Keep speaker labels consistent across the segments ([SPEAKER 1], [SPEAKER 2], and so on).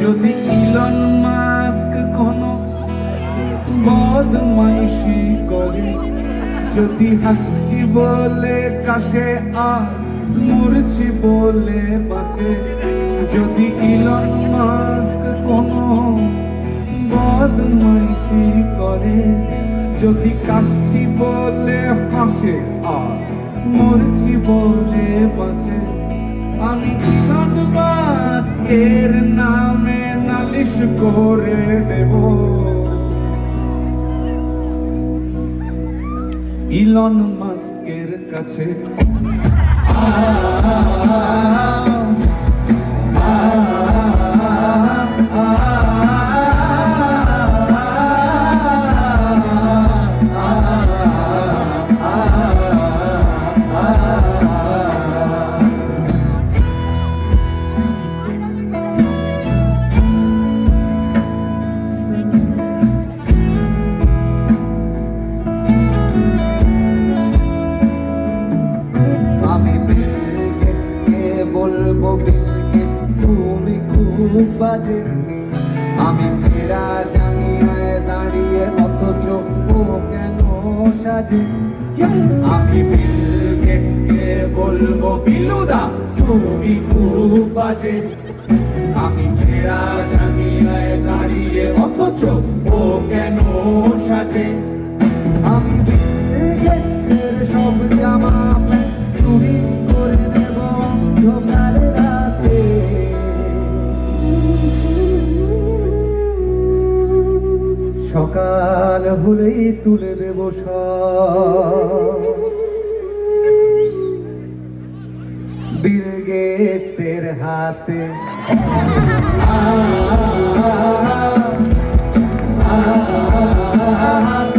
[SPEAKER 1] যদি Elon Musk কোনো বদমাইশি করে, যদি হাসছি বলে কাশে আর মরছি বলে বাঁচে, যদি ইলন মাস্ক কোনো বদমাইশি করে, যদি কাশছি বলে হাঁচে আর মরছি বলে বাঁচে আমি ইলন মাস্কের নামে নালিশ করে দেব ইলন মাস্কের কাছে
[SPEAKER 2] আমি খুব বাজে। আমি ছেঁড়া জানিয়ে দাঁড়িয়ে অথচ ও কেন সাজে? আমি বলব, বিলুদা, তুমি খুব বাজে। আমি ছেঁড়া জানিয়ে দাঁড়িয়ে অথচ ও কেন সাজে? সকাল হলেই তুলে দেব বিল হাতে
[SPEAKER 1] আগে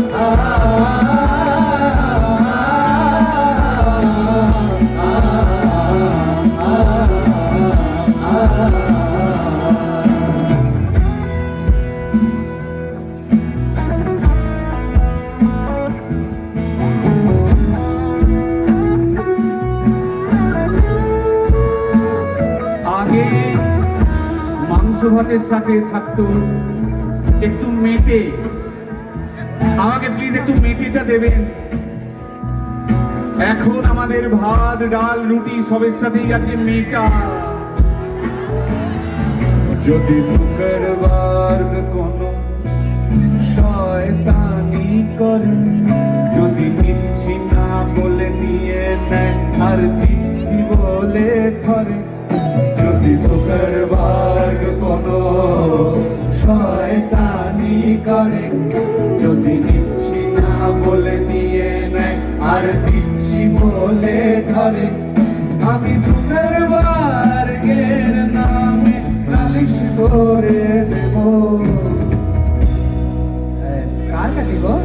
[SPEAKER 1] মাংস ভাতের সাথে থাকতো। একটু মেটে। আমাকে প্লিজ একটু মেটেটা দেবেন। এখন আমাদের ভাত, ডাল, রুটি সবের সাথেই আছে মেটা। যদি শুক্রবার কোনো শয়তানি করেন যদি নিচ্ছি না বলে নিয়ে নেয়, আর দিচ্ছি বলে ধরে, যদি শুক্রবার শয়তানি করে যদি নিচ্ছি না বলে নিয়ে নেয় আর দিচ্ছি বলে ধরে আমি শুক্রবার এর নামে নালিশ করে দেব
[SPEAKER 2] কার কাছে গো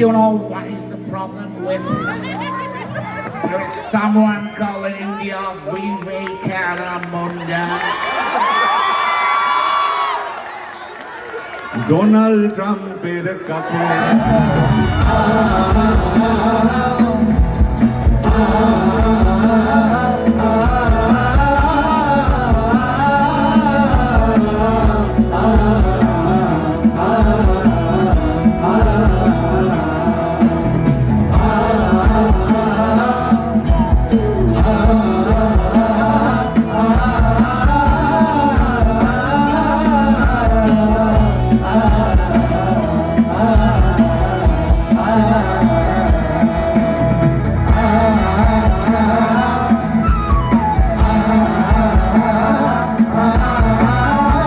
[SPEAKER 3] You know what is the problem with There is someone calling India Vivekana Munda.
[SPEAKER 1] Donald ট্রাম্পের কাছে।